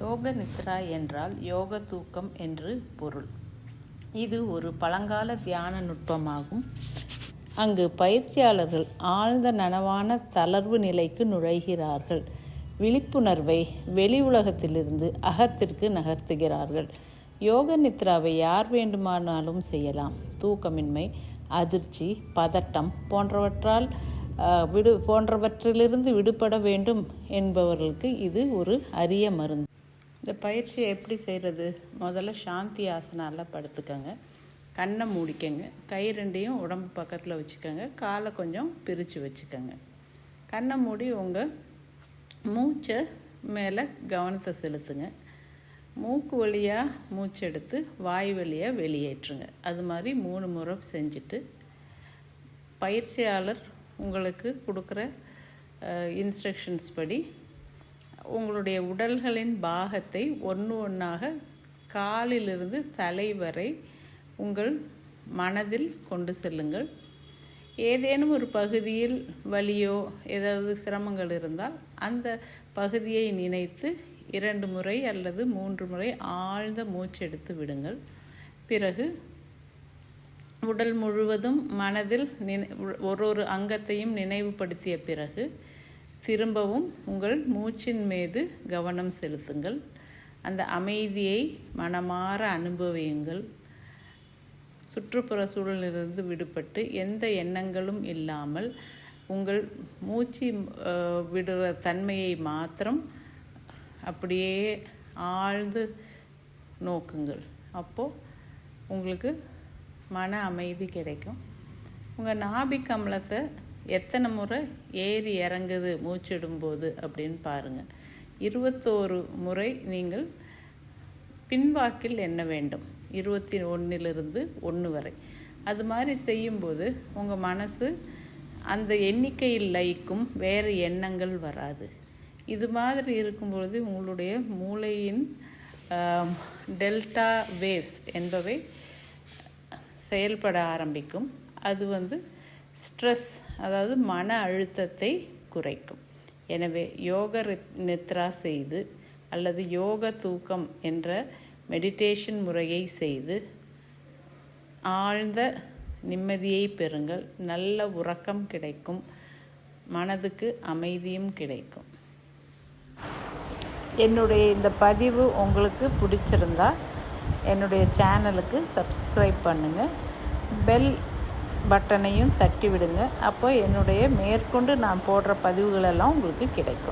யோக நித்ரா என்றால் யோக தூக்கம் என்று பொருள். இது ஒரு பழங்கால தியான நுட்பமாகும். அங்கு பயிற்சியாளர்கள் ஆழ்ந்த நனவான தளர்வு நிலைக்கு நுழைகிறார்கள். விழிப்புணர்வை வெளி உலகத்திலிருந்து அகத்திற்கு நகர்த்துகிறார்கள். யோக நித்ராவை யார் வேண்டுமானாலும் செய்யலாம். தூக்கமின்மை அதிர்ச்சி பதட்டம் போன்றவற்றால் விடு போன்றவற்றிலிருந்து விடுபட வேண்டும் என்பவர்களுக்கு இது ஒரு அரிய மருந்து. இந்த பயிற்சியை எப்படி செய்கிறது முதல்ல சாந்தி ஆசனால படுத்துக்கங்க. கண்ணை மூடிக்கங்க. கை ரெண்டையும் உடம்பு பக்கத்தில் வச்சுக்கோங்க. காலை கொஞ்சம் பிரித்து வச்சுக்கோங்க. கண்ணை மூடி உங்கள் மூச்சை மேலே கவனத்தை செலுத்துங்க. மூக்கு வழியாக மூச்சு எடுத்து வாய் வழியாக வெளியேற்றுங்க. அது மாதிரி மூணு முறை செஞ்சுட்டு பயிற்சியாளர் உங்களுக்கு கொடுக்குற இன்ஸ்ட்ரக்ஷன்ஸ் படி உங்களுடைய உடல்களின் பாகத்தை ஒன்று ஒன்றாக காலிலிருந்து தலை வரை உங்கள் மனதில் கொண்டு செல்லுங்கள். ஏதேனும் ஒரு பகுதியில் வலியோ ஏதாவது சிரமங்கள் இருந்தால் அந்த பகுதியை நினைத்து இரண்டு முறை அல்லது மூன்று முறை ஆழ்ந்த மூச்சு எடுத்து விடுங்கள். பிறகு உடல் முழுவதும் மனதில் நினை ஒரு ஒரு அங்கத்தையும் நினைவுபடுத்திய பிறகு திரும்பவும் உங்கள் மூச்சின் மீது கவனம் செலுத்துங்கள். அந்த அமைதியை மனமாற அனுபவியுங்கள். சுற்றுப்புற சூழலிலிருந்து விடுபட்டு எந்த எண்ணங்களும் இல்லாமல் உங்கள் மூச்சு விடுற தன்மையை மாத்திரம் அப்படியே ஆழ்ந்து நோக்குங்கள். அப்போது உங்களுக்கு மன அமைதி கிடைக்கும். உங்கள் நாபி அமலத்தை எத்தனை முறை ஏறி இறங்குது மூச்சிடும்போது அப்படின்னு பாருங்கள் இருபத்தோரு முறை நீங்கள் பின்வாக்கில் எண்ண வேண்டும். இருபத்தி ஒன்றிலிருந்து ஒன்று வரை. அது மாதிரி செய்யும்போது உங்கள் மனசு அந்த எண்ணிக்கையில் லயிக்கும் வேறு எண்ணங்கள் வராது. இது மாதிரி இருக்கும்பொழுது உங்களுடைய மூளையின் டெல்டா வேவ்ஸ் என்பவை செயல்பட ஆரம்பிக்கும். அது வந்து ஸ்ட்ரெஸ் அதாவது மன அழுத்தத்தை குறைக்கும். எனவே யோக நித்ரா செய்து அல்லது யோக தூக்கம் என்ற மெடிடேஷன் முறையை செய்து ஆழ்ந்த நிம்மதியை பெறுங்கள். நல்ல உறக்கம் கிடைக்கும். மனதுக்கு அமைதியும் கிடைக்கும். என்னுடைய இந்த பதிவு உங்களுக்கு பிடிச்சிருந்தா என்னுடைய சேனலுக்கு சப்ஸ்கிரைப் பண்ணுங்கள் பெல் பட்டனையும் தட்டி விடுங்க அப்போ என்னுடைய மேற்கொண்டு நான் போடுற பதிவுகளெல்லாம் உங்களுக்கு கிடைக்கும்.